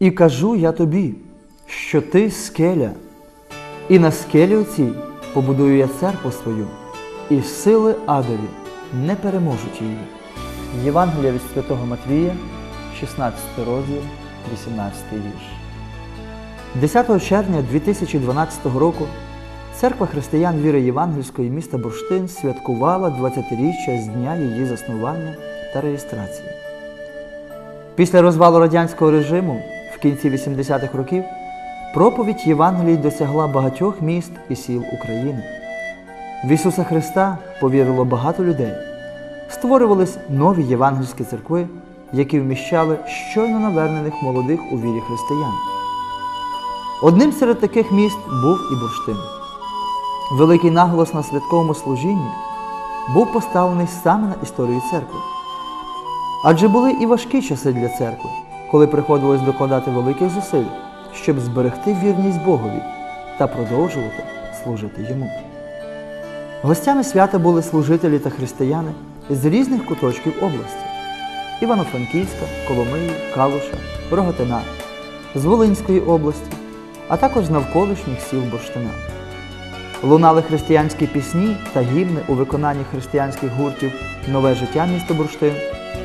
І кажу я тобі, що ти скеля, і на скелі оцій побудую я церкву свою, і сили адові не переможуть її. Євангелія від Святого Матвія, 16 розділ, 18 вірш. 10 червня 2012 року Церква християн віри Євангельської міста Бурштин святкувала 20-річчя з дня її заснування та реєстрації. Після розвалу радянського режиму в кінці 80-х років проповідь Євангелії досягла багатьох міст і сіл України. В Ісуса Христа повірило багато людей. Створювались нові євангельські церкви, які вміщали щойно навернених молодих у вірі християн. Одним серед таких міст був і Бурштин. Великий наголос на святковому служінні був поставлений саме на історію церкви. Адже були і важкі часи для церкви, коли приходилось докладати великих зусиль, щоб зберегти вірність Богові та продовжувати служити йому. Гостями свята були служителі та християни з різних куточків області Івано-Франківська, Коломиї, Калуша, Роготина, з Волинської області, а також з навколишніх сіл Бурштина. Лунали християнські пісні та гімни у виконанні християнських гуртів Нове життя міста Бурштин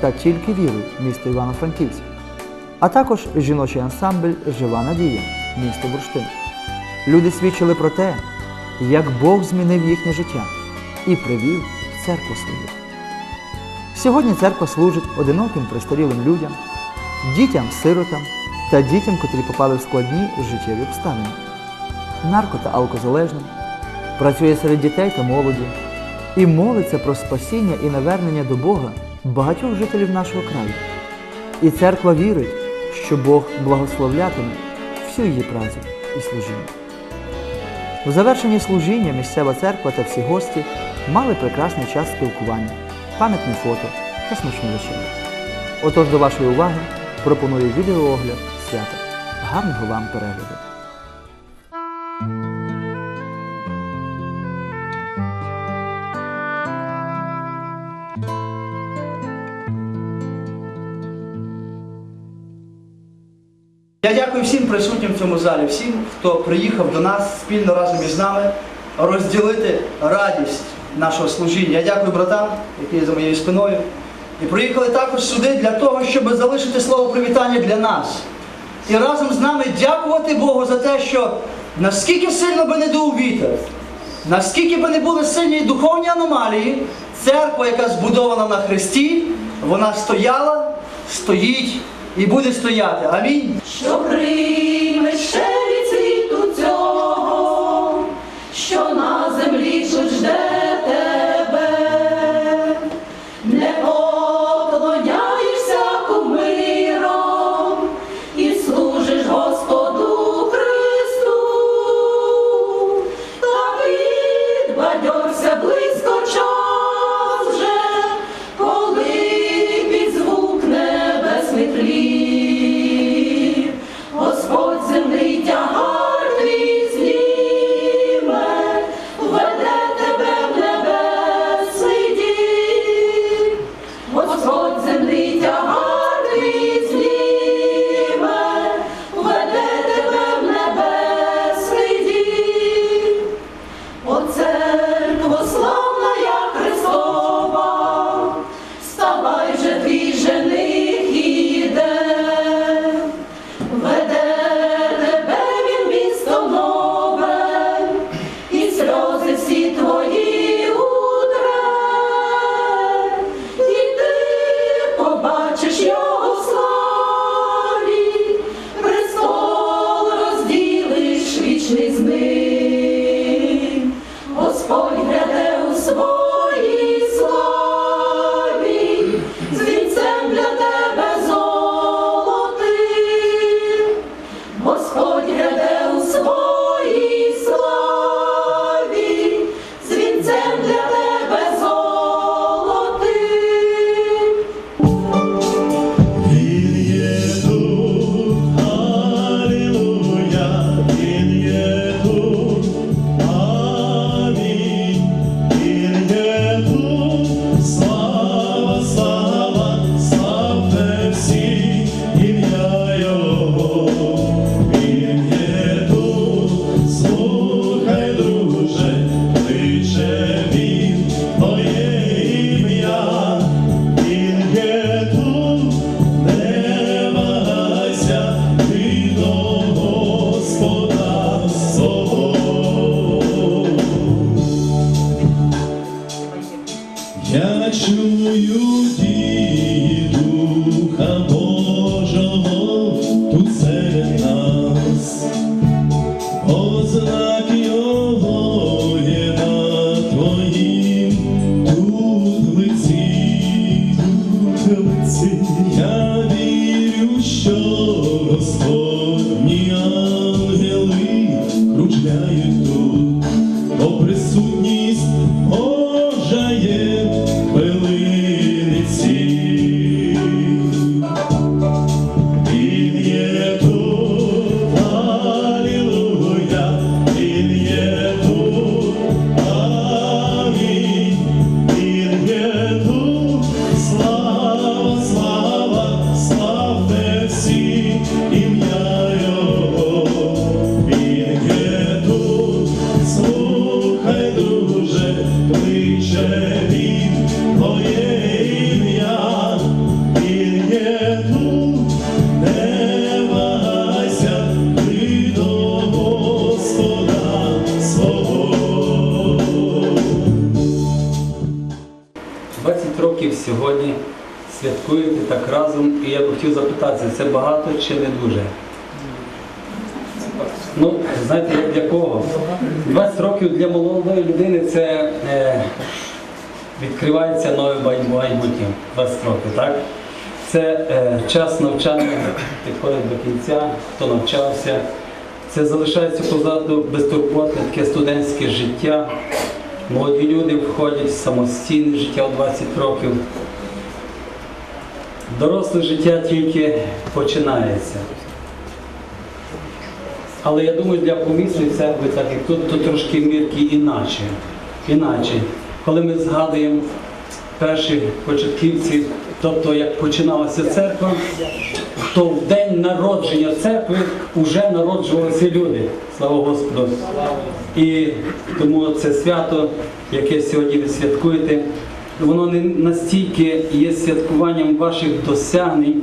та Тільки віруй місто Івано-Франківськ, а також жіночий ансамбль Жива надія місто Бурштин. Люди свідчили про те, як Бог змінив їхнє життя і привів в церкву свою. Сьогодні церква служить одиноким престарілим людям, дітям-сиротам та дітям, котрі попали в складні життєві обставини, нарко та алкозалежним, працює серед дітей та молоді і молиться про спасіння і навернення до Бога багатьох жителів нашого краю. І церква вірить, що Бог благословлятиме всю її працю і служіння. У завершенні служіння місцева церква та всі гості мали прекрасний час спілкування, пам'ятне фото та смачну вечерю. Отож до вашої уваги пропоную відеоогляд свята. Гарного вам перегляду! Я дякую всім присутнім в цьому залі, всім, хто приїхав до нас спільно разом із нами розділити радість нашого служіння. Я дякую братам, які за моєю спиною. І приїхали також сюди для того, щоб залишити слово привітання для нас. І разом з нами дякувати Богу за те, що наскільки сильно би не дув вітер, наскільки би не були сильні духовні аномалії, церква, яка збудована на Христі, вона стояла, стоїть і буде стояти. Амінь. що прийме nosso років сьогодні святкуєте так разом, і я б хотів запитатися, це багато чи не дуже? Ну, знаєте, для кого? 20 років для молодої людини це відкривається нове май- майбутнє. 20 років, так? Це е, час навчання підходить до кінця, хто навчався. Це залишається позаду безтурботне таке студентське життя. Молоді люди входять в самостійне життя у 20 років. Доросле життя тільки починається. Але я думаю, для помісної церкви, так як тут, то трошки мірки іначе. Іначе. Коли ми згадуємо перші початківці, тобто як починалася церква, то в день народження церкви вже народжувалися люди. Слава Господу! І тому це свято, яке сьогодні ви святкуєте, воно не настільки є святкуванням ваших досягнень,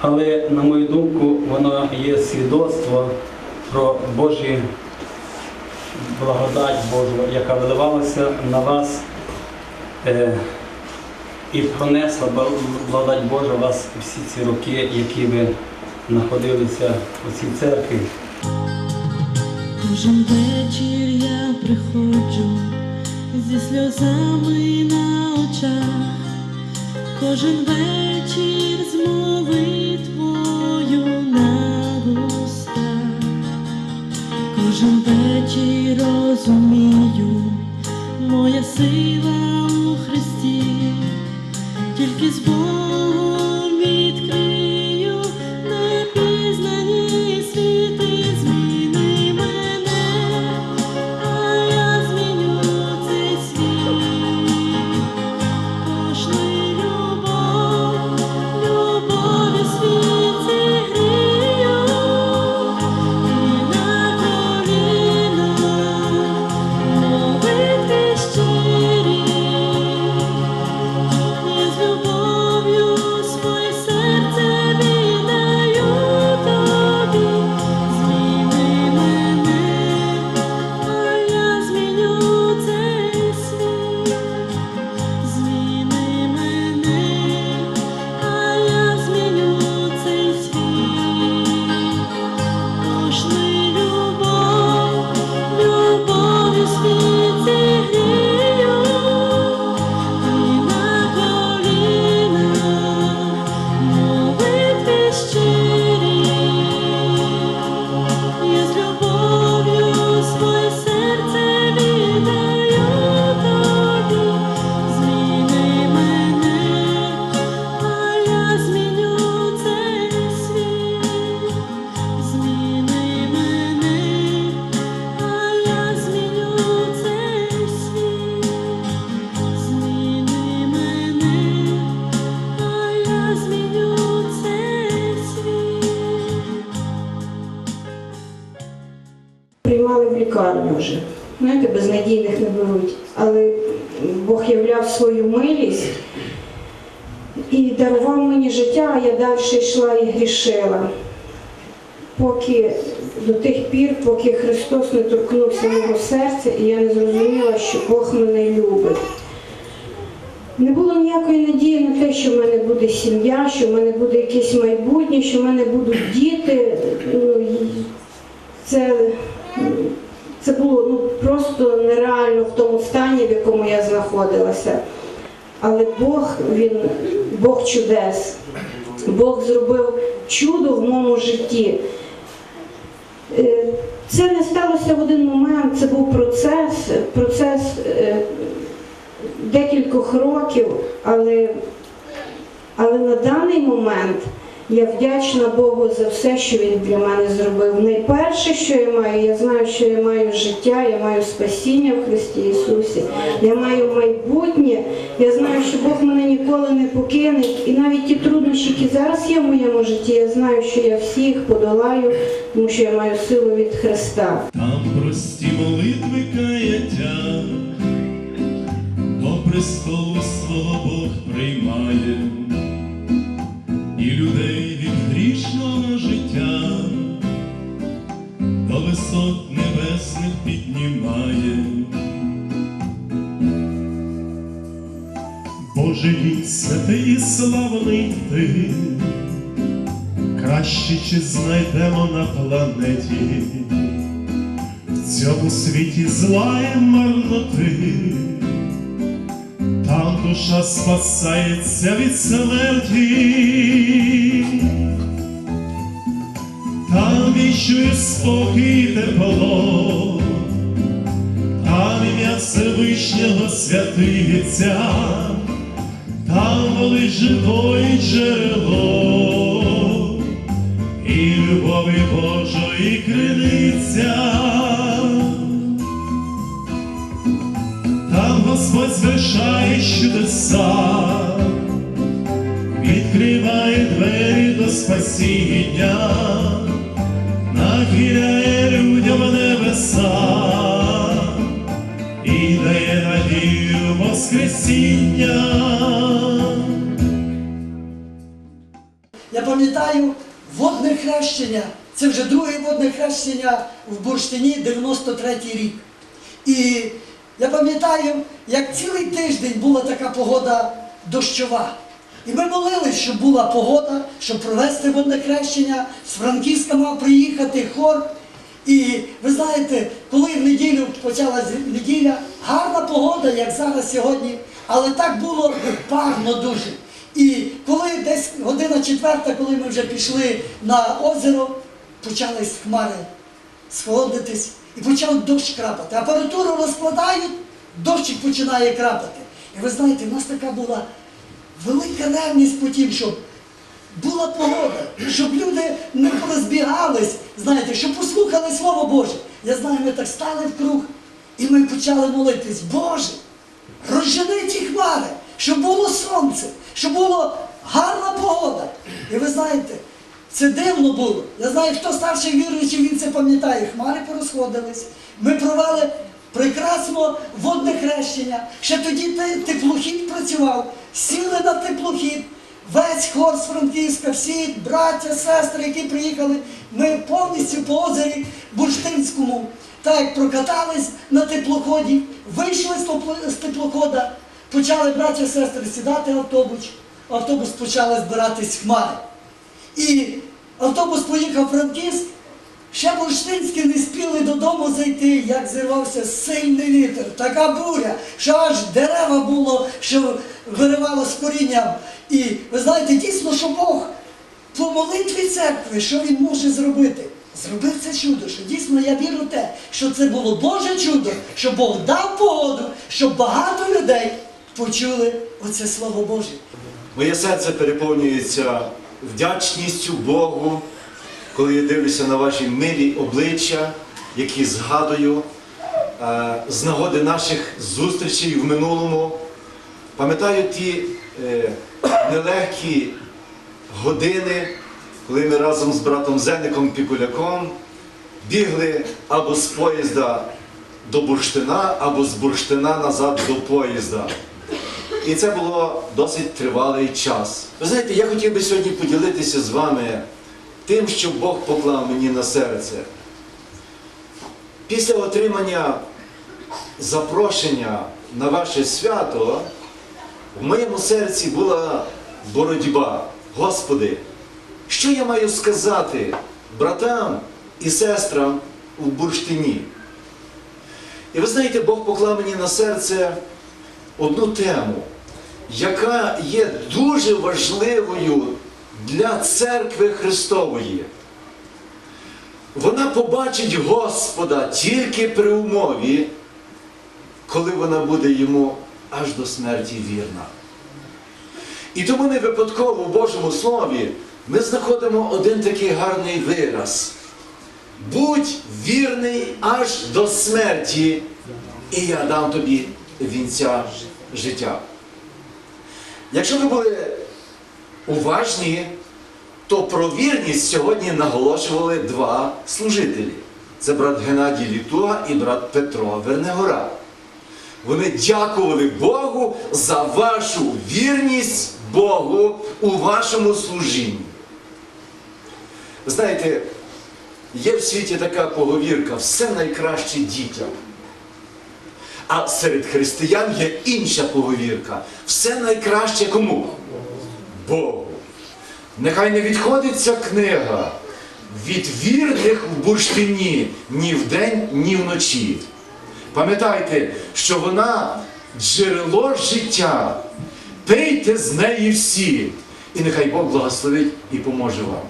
але, на мою думку, воно є свідоцтво про Божі благодать Божу, яка виливалася на вас е, і пронесла благодать Божа вас всі ці роки, які ви знаходилися у цій церкві. Кожен вечір я приходжу зі сльозами на очах, кожен вечір з молитвою кожен вечір розумію, моя сила у Христі, тільки з життя, я далі йшла і грішила. Поки до тих пір, поки Христос не торкнувся мого серця, і я не зрозуміла, що Бог мене любить. Не було ніякої надії на те, що в мене буде сім'я, що в мене буде якесь майбутнє, що в мене будуть діти. Ну, це, це було ну, просто нереально в тому стані, в якому я знаходилася. Але Бог, він Бог чудес. Бог зробив чудо в моєму житті. Е, Це не сталося в один момент, це був процес, процес е, декількох років, але, але на даний момент я вдячна Богу за все, що Він для мене зробив. Найперше, що я маю, я знаю, що я маю життя, я маю спасіння в Христі Ісусі, я маю майбутнє, я знаю, що Бог мене ніколи не покине. І навіть ті труднощі, які зараз є в моєму житті, я знаю, що я всіх подолаю, тому що я маю силу від Христа. Там прості молитви каяття, до престолу свого Бог приймає, людей від грішного життя до висот небесних піднімає. Боже Божий святий і славний ти, краще чи знайдемо на планеті. В цьому світі зла і марноти, душа спасається від смерті, там віщує спокій тепло, там ім'я Всевишнього святиться, там воли живої джерело. І любові Божої криниця. Господь звершає чудеса, відкриває двері до спасіння, нахиляє людям небеса і дає надію Воскресіння. Я пам'ятаю водне хрещення. Це вже друге водне хрещення в Бурштині, 93-й рік. І я пам'ятаю, як цілий тиждень була така погода дощова. І ми молились, щоб була погода, щоб провести водне хрещення. З Франківська мав приїхати хор. І ви знаєте, коли в неділю почалась неділя, гарна погода, як зараз сьогодні, але так було парно дуже. І коли десь година четверта, коли ми вже пішли на озеро, почались хмари сходитись і почав дощ крапати. Апаратуру розкладають, дощик починає крапати. І ви знаєте, в нас така була велика ревність по тім, щоб була погода, щоб люди не розбігались, знаєте, щоб послухали Слово Боже. Я знаю, ми так стали в круг, і ми почали молитись, Боже, розжени ті хмари, щоб було сонце, щоб була гарна погода. І ви знаєте, це дивно було. Я знаю, хто старший віруючий, він це пам'ятає. Хмари порозходились. Ми провели прекрасно водне хрещення. Ще тоді теплохід працював, сіли на теплохід. Весь хор з Франківська, всі браття, сестри, які приїхали, ми повністю по озері Бурштинському, так прокатались на теплоході, вийшли з тепло- з теплохода, почали браття, сестри сідати автобус, автобус почали збиратись хмари. І автобус поїхав Франківськ, ще бурштинські не спіли додому зайти, як зірвався сильний вітер, така буря, що аж дерева було, що виривало з корінням. І ви знаєте, дійсно, що Бог по молитві церкви, що він може зробити? Зробив це чудо, що дійсно я вірю в те, що це було Боже чудо, що Бог дав погоду, щоб багато людей почули оце Слово Боже. Моє серце переповнюється вдячністю Богу, коли я дивлюся на ваші милі обличчя, які згадую е, з нагоди наших зустрічей в минулому. Пам'ятаю ті е, нелегкі години, коли ми разом з братом Зенником Пікуляком бігли або з поїзда до бурштина, або з бурштина назад до поїзда. І це було досить тривалий час. Ви знаєте, я хотів би сьогодні поділитися з вами тим, що Бог поклав мені на серце. Після отримання запрошення на ваше свято в моєму серці була боротьба. Господи, що я маю сказати братам і сестрам у бурштині? І ви знаєте, Бог поклав мені на серце одну тему, яка є дуже важливою для церкви Христової. вона побачить Господа тільки при умові, коли вона буде йому аж до смерті вірна. І тому не випадково в Божому Слові ми знаходимо один такий гарний вираз. Будь вірний аж до смерті, і я дам тобі вінця життя. Якщо ви були уважні, то про вірність сьогодні наголошували два служителі. Це брат Геннадій Літуга і брат Петро Вернегора. Вони дякували Богу за вашу вірність Богу у вашому служінні. Знаєте, є в світі така поговірка все найкраще дітям. А серед християн є інша поговірка. Все найкраще кому? Богу. Нехай не відходить ця книга від вірних в бурштині ні вдень, ні вночі. Пам'ятайте, що вона джерело життя. Пийте з неї всі. І нехай Бог благословить і поможе вам.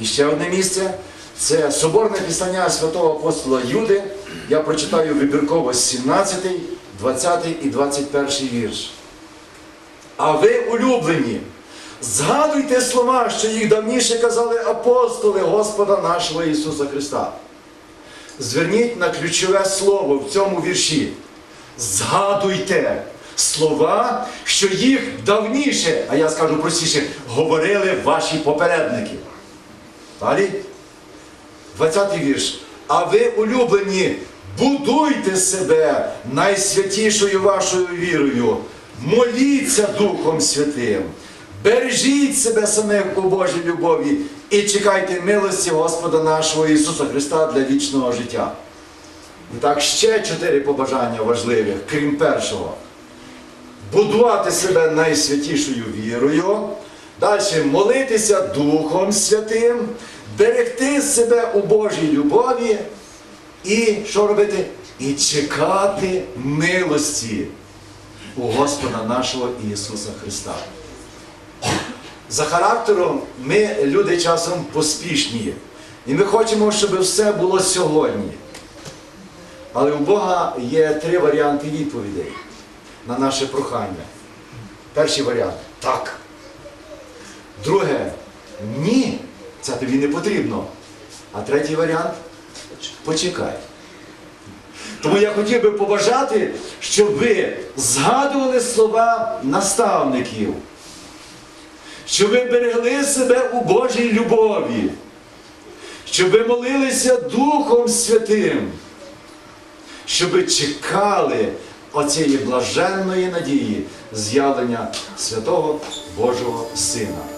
І ще одне місце це соборне писання святого апостола Юди. Я прочитаю вибірково 17, 20 і 21 вірш. А ви, улюблені, згадуйте слова, що їх давніше казали апостоли Господа нашого Ісуса Христа. Зверніть на ключове слово в цьому вірші. Згадуйте слова, що їх давніше, а я скажу простіше, говорили ваші попередники. Далі. 20 вірш. А ви, улюблені, будуйте себе найсвятішою вашою вірою, моліться Духом Святим, бережіть себе самих у Божій любові і чекайте милості Господа нашого Ісуса Христа для вічного життя. І так, ще чотири побажання важливих, крім першого. Будувати себе найсвятішою вірою, далі молитися Духом Святим, берегти себе у Божій любові і що робити? І чекати милості у Господа нашого Ісуса Христа. За характером ми люди часом поспішні. І ми хочемо, щоб все було сьогодні. Але у Бога є три варіанти відповідей на наше прохання. Перший варіант так. Друге ні, це тобі не потрібно. А третій варіант почекай. Тому я хотів би побажати, щоб ви згадували слова наставників, щоб ви берегли себе у Божій любові, щоб ви молилися Духом Святим, щоб ви чекали оцієї блаженної надії з'явлення святого Божого Сина.